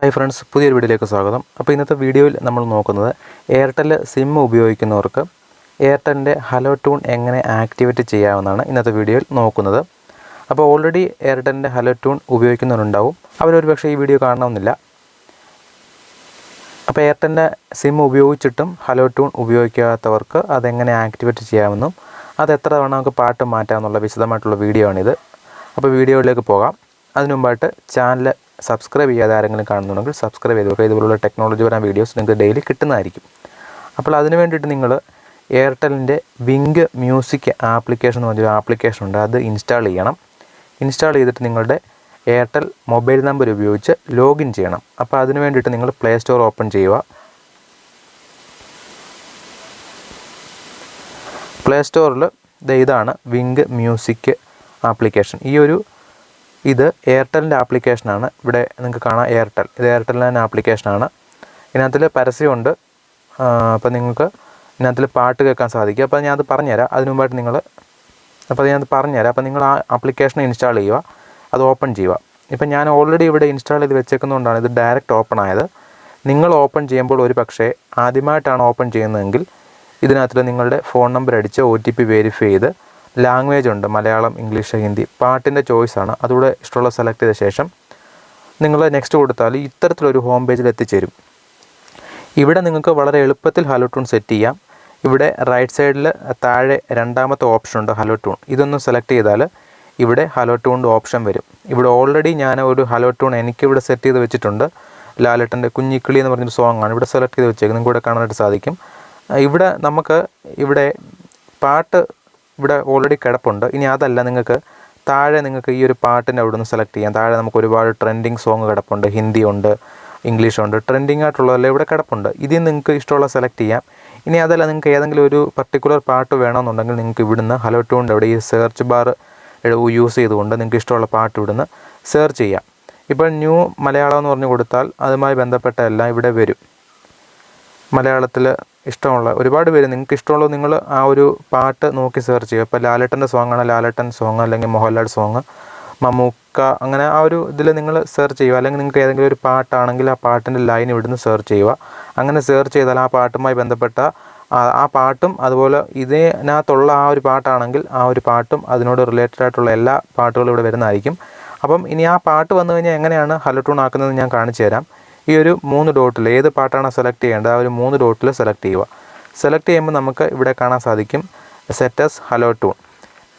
Hi friends പുതിയൊരു വീഡിയോയിലേക്ക് സ്വാഗതം. അപ്പോൾ ഇന്നത്തെ വീഡിയോയിൽ നമ്മൾ നോക്കുന്നത് എയർടെൽ സിം ഉപയോഗിക്കുന്നവർക്ക് എയർടെലിന്റെ ഹലോ ട്യൂൺ എങ്ങനെ ആക്ടിവേറ്റ് ചെയ്യാമെന്നാണ് ഇന്നത്തെ വീഡിയോയിൽ നോക്കുന്നത്. അപ്പോൾ ഓൾറെഡി എയർടെലിന്റെ ഹലോ ട്യൂൺ ഉപയോഗിക്കുന്നവരുണ്ടാവും. അവരൊരു പക്ഷേ ഈ വീഡിയോ കാണണമെന്നില്ല. അപ്പോൾ എയർടെലിന്റെ സിം ഉപയോഗിച്ചിട്ടും ഹലോ ട്യൂൺ ഉപയോഗിക്കാത്തവർക്ക് അതെങ്ങനെ ആക്ടിവേറ്റ് ചെയ്യാമെന്നും അത് എത്ര തവണ നമുക്ക് പാട്ട് മാറ്റാമെന്നുള്ള വിശദമായിട്ടുള്ള വീഡിയോ ആണിത്. അപ്പോൾ വീഡിയോയിലേക്ക് പോകാം. അതിനുമുമ്പായിട്ട് ചാനൽ സബ്സ്ക്രൈബ് ചെയ്യാതെ ആരെങ്കിലും കാണുന്നുണ്ടെങ്കിൽ സബ്സ്ക്രൈബ് ചെയ്ത് വെക്കുക. ഇതുപോലുള്ള ടെക്നോളജി പരം വീഡിയോസ് നിങ്ങൾക്ക് ഡെയിലി കിട്ടുന്നതായിരിക്കും. അപ്പോൾ അതിന് വേണ്ടിയിട്ട് നിങ്ങൾ എയർടെലിന്റെ വിങ്ക് മ്യൂസിക് ആപ്ലിക്കേഷൻ എന്ന് പറഞ്ഞൊരു ആപ്ലിക്കേഷൻ ഉണ്ട്. അത് ഇൻസ്റ്റാൾ ചെയ്യണം. ഇൻസ്റ്റാൾ ചെയ്തിട്ട് നിങ്ങളുടെ എയർടെൽ മൊബൈൽ നമ്പർ ഉപയോഗിച്ച് ലോഗിൻ ചെയ്യണം. അപ്പോൾ അതിന് വേണ്ടിയിട്ട് നിങ്ങൾ പ്ലേ സ്റ്റോർ ഓപ്പൺ ചെയ്യുക. പ്ലേ സ്റ്റോറിൽ ഇതാണ് വിങ്ക് മ്യൂസിക് ആപ്ലിക്കേഷൻ ഈ ഒരു ഇത് എയർടെലിന്റെ ആപ്ലിക്കേഷനാണ്. ഇവിടെ നിങ്ങൾക്ക് കാണാം എയർടെൽ. ഇത് എയർടെലിന്റെ ആപ്ലിക്കേഷനാണ്. ഇതിനകത്തിൽ പരസ്യമുണ്ട്. അപ്പോൾ നിങ്ങൾക്ക് ഇതിനകത്തിൽ പാട്ട് കേൾക്കാൻ സാധിക്കും. അപ്പോൾ ഞാനത് പറഞ്ഞുതരാം. അതിന് മുമ്പായിട്ട് നിങ്ങൾ അപ്പോൾ ഞാൻ പറഞ്ഞുതരാം. അപ്പോൾ നിങ്ങൾ ആ ആപ്ലിക്കേഷൻ ഇൻസ്റ്റാൾ ചെയ്യുക. അത് ഓപ്പൺ ചെയ്യുക. ഇപ്പം ഞാൻ ഓൾറെഡി ഇവിടെ ഇൻസ്റ്റാൾ ചെയ്ത് വെച്ചേക്കുന്നതുകൊണ്ടാണ് ഇത് ഡയറക്റ്റ് ഓപ്പൺ ആയത്. നിങ്ങൾ ഓപ്പൺ ചെയ്യുമ്പോൾ ഒരു പക്ഷേ ആദ്യമായിട്ടാണ് ഓപ്പൺ ചെയ്യുന്നതെങ്കിൽ ഇതിനകത്തിൽ നിങ്ങളുടെ ഫോൺ നമ്പർ അടിച്ച് ഒ ടി പി വെരിഫൈ ചെയ്ത് ലാംഗ്വേജ് ഉണ്ട്. മലയാളം ഇംഗ്ലീഷ് ഹിന്ദി. പാട്ടിന്റെ ചോയ്സാണ് അതുകൂടെ ഇഷ്ടമുള്ള സെലക്ട് ചെയ്ത ശേഷം നിങ്ങൾ നെക്സ്റ്റ് കൊടുത്താൽ ഇത്തരത്തിലൊരു ഹോം പേജിൽ എത്തിച്ചേരും. ഇവിടെ നിങ്ങൾക്ക് വളരെ എളുപ്പത്തിൽ ഹലോ ടൂൺ സെറ്റ് ചെയ്യാം. ഇവിടെ റൈറ്റ് സൈഡിൽ താഴെ രണ്ടാമത്തെ ഓപ്ഷൻ ഉണ്ട് ഹലോ ടൂൺ ഇതൊന്ന് സെലക്ട് ചെയ്താൽ ഇവിടെ ഹലോ ട്യൂണിന്റെ ഓപ്ഷൻ വരും. ഇവിടെ ഓൾറെഡി ഞാൻ ഒരു ഹലോ ട്യൂൺ എനിക്കിവിടെ സെറ്റ് ചെയ്ത് വെച്ചിട്ടുണ്ട്. ലാലട്ടന്റെ കുഞ്ഞിക്കിളി എന്ന് പറഞ്ഞൊരു സോങ് ആണ്. ഇവിടെ സെലക്ട് ചെയ്ത് വെച്ചേക്കുന്നത് നിങ്ങൾക്ക് ഇവിടെ കാണാനായിട്ട് സാധിക്കും. ഇവിടെ നമുക്ക് ഇവിടെ പാട്ട് ഇവിടെ ഓൾറെഡി കിടപ്പുണ്ട്. ഇനി അതല്ല നിങ്ങൾക്ക് താഴെ നിങ്ങൾക്ക് ഈ ഒരു പാട്ടിന്റെ അവിടെ നിന്ന് സെലക്ട് ചെയ്യാം. താഴെ നമുക്ക് ഒരുപാട് ട്രെൻഡിങ് സോങ് കിടപ്പുണ്ട്. ഹിന്ദി ഉണ്ട് ഇംഗ്ലീഷ് ഉണ്ട്. ട്രെൻഡിങ് ആയിട്ടുള്ളതെല്ലാം ഇവിടെ കിടപ്പുണ്ട്. ഇതിൽ നിങ്ങൾക്ക് ഇഷ്ടമുള്ള സെലക്ട് ചെയ്യാം. ഇനി അതല്ല നിങ്ങൾക്ക് ഏതെങ്കിലും ഒരു പർട്ടിക്കുലർ പാട്ട് വേണമെന്നുണ്ടെങ്കിൽ നിങ്ങൾക്ക് ഇവിടുന്ന് ഹലോ ട്യൂണിന്റെ അവിടെ ഈ സെർച്ച് ബാർ യൂസ് ചെയ്തുകൊണ്ട് നിങ്ങൾക്ക് ഇഷ്ടമുള്ള പാട്ട് ഇവിടുന്ന് സെർച്ച് ചെയ്യാം. ഇപ്പോൾ ന്യൂ മലയാളം എന്ന് പറഞ്ഞു കൊടുത്താൽ അതുമായി ബന്ധപ്പെട്ട എല്ലാം ഇവിടെ വരും. മലയാളത്തിൽ ഇഷ്ടമുള്ള ഒരുപാട് പേര് നിങ്ങൾക്ക് ഇഷ്ടമുള്ളത് നിങ്ങൾ ആ ഒരു പാട്ട് നോക്കി സെർച്ച് ചെയ്യുക. ഇപ്പോൾ ലാലേട്ടന്റെ സോങ് ആണ് ലാലേട്ടൻ സോങ് അല്ലെങ്കിൽ മോഹൻലാൽ സോങ് മമ്മൂക്ക അങ്ങനെ ആ ഒരു ഇതിൽ നിങ്ങൾ സെർച്ച് ചെയ്യുക. അല്ലെങ്കിൽ നിങ്ങൾക്ക് ഏതെങ്കിലും ഒരു പാട്ടാണെങ്കിൽ ആ പാട്ടിന്റെ ലൈൻ ഇവിടുന്ന് സെർച്ച് ചെയ്യുക. അങ്ങനെ സെർച്ച് ചെയ്താൽ ആ പാട്ടുമായി ബന്ധപ്പെട്ട ആ- പാട്ടും അതുപോലെ ഇതിനകത്തുള്ള ആ ഒരു പാട്ടാണെങ്കിൽ ആ ഒരു പാട്ടും അതിനോട് റിലേറ്റഡ് ആയിട്ടുള്ള എല്ലാ പാട്ടുകളും ഇവിടെ വരുന്നതായിരിക്കും. അപ്പം ഇനി ആ പാട്ട് വന്നു കഴിഞ്ഞാൽ എങ്ങനെയാണ് ഹലോ ടൂൺ ആക്കുന്നത് ഞാൻ കാണിച്ചു തരാം. ഈ ഒരു മൂന്ന് ഡോട്ടിൽ ഏത് പാട്ടാണ് സെലക്ട് ചെയ്യേണ്ടത് ആ ഒരു മൂന്ന് ഡോട്ടിൽ സെലക്ട് ചെയ്യുക. സെലക്ട് ചെയ്യുമ്പോൾ നമുക്ക് ഇവിടെ കാണാൻ സാധിക്കും set as hello tune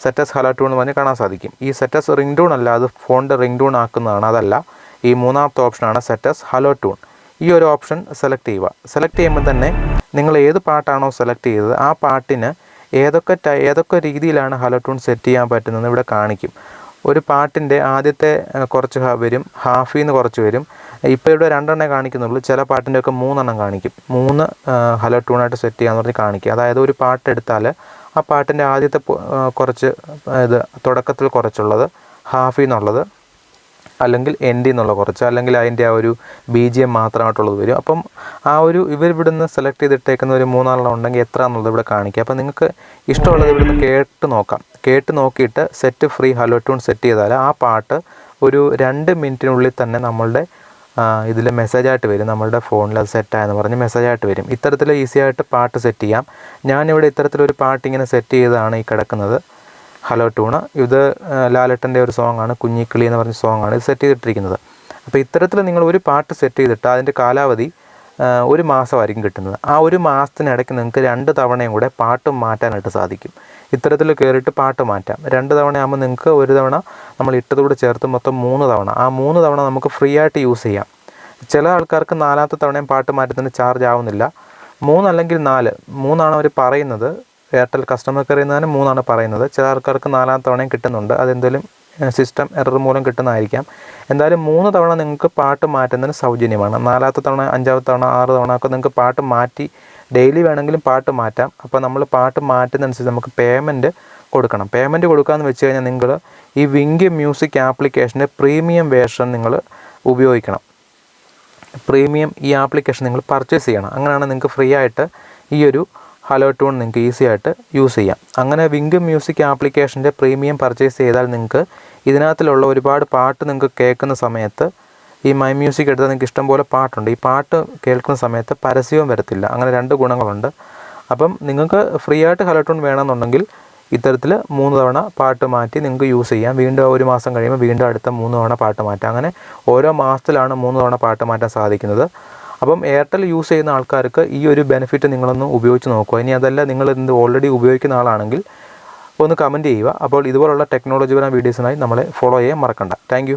set as hello tune എന്ന് പറഞ്ഞ് കാണാൻ സാധിക്കും. ഈ സെറ്റസ് റിംഗ് ടൂൺ അല്ല അത് ഫോണിന്റെ റിംഗ് ടൂൺ ആക്കുന്നതാണ് അതല്ല. ഈ മൂന്നാമത്തെ ഓപ്ഷനാണ് സെറ്റസ് ഹലോ ടൂൺ ഈ ഒരു ഓപ്ഷൻ സെലക്ട് ചെയ്യുക. സെലക്ട് ചെയ്യുമ്പോൾ തന്നെ നിങ്ങൾ ഏത് പാട്ടാണോ സെലക്ട് ചെയ്തത് ആ പാട്ടിന് ഏതൊക്കെ ഏതൊക്കെ രീതിയിലാണ് ഹലോ ടൂൺ സെറ്റ് ചെയ്യാൻ പറ്റുന്നത് ഇവിടെ കാണിക്കും. ഒരു പാട്ടിന്റെ ആദ്യത്തെ കുറച്ച് വരും. ഹാഫിൽ നിന്ന് കുറച്ച് വരും. ഇപ്പോൾ ഇവിടെ രണ്ടെണ്ണേ കാണിക്കുന്നുള്ളൂ. ചില പാട്ടിന്റെയൊക്കെ മൂന്നെണ്ണം കാണിക്കും. മൂന്ന് ഹലോ ട്യൂണായിട്ട് സെറ്റ് ചെയ്യാന്ന് പറഞ്ഞ് കാണിക്കും. അതായത് ഒരു പാട്ട് എടുത്താൽ ആ പാട്ടിന്റെ ആദ്യത്തെ കുറച്ച് ഇത് തുടക്കത്തിൽ കുറച്ചുള്ളത് ഹാഫിൽ നിന്നുള്ളത് അല്ലെങ്കിൽ എന്റെ എന്നുള്ള കുറച്ച് അല്ലെങ്കിൽ അതിന്റെ ആ ഒരു ബി ജി എം മാത്രമായിട്ടുള്ളത് വരും. അപ്പം ആ ഒരു ഇവർ ഇവിടുന്ന് സെലക്ട് ചെയ്തിട്ടേക്കുന്ന ഒരു മൂന്നാലെണ്ണം ഉണ്ടെങ്കിൽ എത്ര എന്നുള്ളത് ഇവിടെ കാണിക്കുക അപ്പം നിങ്ങൾക്ക് ഇഷ്ടമുള്ളത് ഇവിടുന്ന് കേട്ട് നോക്കാം. കേട്ട് നോക്കിയിട്ട് set free hello tune set ചെയ്താൽ ആ പാട്ട് ഒരു രണ്ട് മിനിറ്റിനുള്ളിൽ തന്നെ നമ്മളുടെ ഇതിൽ മെസ്സേജായിട്ട് വരും. നമ്മളുടെ ഫോണിൽ അത് സെറ്റായെന്ന് പറഞ്ഞ് മെസ്സേജായിട്ട് വരും. ഇത്തരത്തിൽ ഈസിയായിട്ട് പാട്ട് സെറ്റ് ചെയ്യാം. ഞാനിവിടെ ഇത്തരത്തിലൊരു പാട്ട് ഇങ്ങനെ സെറ്റ് ചെയ്താണ് ഈ കിടക്കുന്നത്. ഹലോ ട്യൂണ് ഇത് ലാലട്ടന്റെ ഒരു സോങ് ആണ് കുഞ്ഞിക്കിളി എന്ന് പറഞ്ഞ സോങ് ആണ് ഇത് സെറ്റ് ചെയ്തിട്ടിരിക്കുന്നത്. അപ്പോൾ ഇത്തരത്തിൽ നിങ്ങൾ ഒരു പാട്ട് സെറ്റ് ചെയ്തിട്ട് അതിന്റെ കാലാവധി ഒരു മാസമായിരിക്കും കിട്ടുന്നത്. ആ ഒരു മാസത്തിനിടയ്ക്ക് നിങ്ങൾക്ക് രണ്ട് തവണയും കൂടെ പാട്ട് മാറ്റാനായിട്ട് സാധിക്കും. ഇത്തരത്തിൽ കയറിയിട്ട് പാട്ട് മാറ്റാം. രണ്ട് തവണ ആകുമ്പോൾ നിങ്ങൾക്ക് ഒരു തവണ നമ്മൾ ഇട്ടതുകൂടെ ചേർത്ത് മൊത്തം മൂന്ന് തവണ. ആ മൂന്ന് തവണ നമുക്ക് ഫ്രീ ആയിട്ട് യൂസ് ചെയ്യാം. ചില ആൾക്കാർക്ക് നാലാമത്തെ തവണയും പാട്ട് മാറ്റത്തിന് ചാർജ് ആവുന്നില്ല. മൂന്നല്ലെങ്കിൽ നാല്. മൂന്നാണ് അവർ പറയുന്നത്. എയർടെൽ കസ്റ്റമർ കെയർ തന്നെ മൂന്നാണ് പറയുന്നത്. ചില ആൾക്കാർക്ക് നാലാം തവണയും കിട്ടുന്നുണ്ട്. അതെന്തെങ്കിലും സിസ്റ്റം എറർ മൂലം കിട്ടുന്നതായിരിക്കാം. എന്തായാലും മൂന്ന് തവണ നിങ്ങൾക്ക് പാട്ട് മാറ്റുന്നതിന് സൗജന്യമാണ്. നാലാമത്തെ തവണ അഞ്ചാമത്തെ തവണ ആറ് തവണ ഒക്കെ നിങ്ങൾക്ക് പാട്ട് മാറ്റി ഡെയിലി വേണമെങ്കിലും പാട്ട് മാറ്റാം. അപ്പോൾ നമ്മൾ പാട്ട് മാറ്റുന്നതനുസരിച്ച് നമുക്ക് പേയ്മെന്റ് കൊടുക്കണം. പേയ്മെന്റ് കൊടുക്കാമെന്ന് വെച്ച് കഴിഞ്ഞാൽ നിങ്ങൾ ഈ വിങ്ക് മ്യൂസിക് ആപ്ലിക്കേഷന്റെ പ്രീമിയം വേർഷൻ നിങ്ങൾ ഉപയോഗിക്കണം. പ്രീമിയം ഈ ആപ്ലിക്കേഷൻ നിങ്ങൾ പർച്ചേസ് ചെയ്യണം. അങ്ങനെയാണ് നിങ്ങൾക്ക് ഫ്രീ ആയിട്ട് ഈ ഒരു ഹലോ ട്യൂൺ നിങ്ങൾക്ക് ഈസി ആയിട്ട് യൂസ് ചെയ്യാം. അങ്ങനെ വിങ്ക് മ്യൂസിക് ആപ്ലിക്കേഷന്റെ പ്രീമിയം പർച്ചേസ് ചെയ്താൽ നിങ്ങൾക്ക് ഇതിനകത്തിലുള്ള ഒരുപാട് പാട്ട് നിങ്ങൾക്ക് കേൾക്കുന്ന സമയത്ത് ഈ മൈ മ്യൂസിക് എടുത്താൽ നിങ്ങൾക്ക് ഇഷ്ടംപോലെ പാട്ടുണ്ട്. ഈ പാട്ട് കേൾക്കുന്ന സമയത്ത് പരസ്യവും വരത്തില്ല. അങ്ങനെ രണ്ട് ഗുണങ്ങളുണ്ട്. അപ്പം നിങ്ങൾക്ക് ഫ്രീ ആയിട്ട് ഹലോ ട്യൂൺ വേണമെന്നുണ്ടെങ്കിൽ ഇത്തരത്തിൽ മൂന്ന് തവണ പാട്ട് മാറ്റി നിങ്ങൾക്ക് യൂസ് ചെയ്യാം. വീണ്ടും ഒരു മാസം കഴിയുമ്പോൾ വീണ്ടും അടുത്ത മൂന്ന് തവണ പാട്ട് മാറ്റാം. അങ്ങനെ ഓരോ മാസത്തിലാണ് മൂന്ന് തവണ പാട്ട് മാറ്റാൻ സാധിക്കുന്നത്. അപ്പം എയർടെൽ യൂസ് ചെയ്യുന്ന ആൾക്കാർക്ക് ഈ ഒരു ബെനിഫിറ്റ് നിങ്ങളൊന്ന് ഉപയോഗിച്ച് നോക്കുക. ഇനി അതല്ല നിങ്ങൾ എന്ത് ഓൾറെഡി ഉപയോഗിക്കുന്ന ആളാണെങ്കിൽ ഒന്ന് കമന്റ് ചെയ്യുക. അപ്പോൾ ഇതുപോലുള്ള ടെക്നോളജിപരമായ വീഡിയോസിനായി നമ്മളെ ഫോളോ ചെയ്യാൻ മറക്കണ്ട. താങ്ക്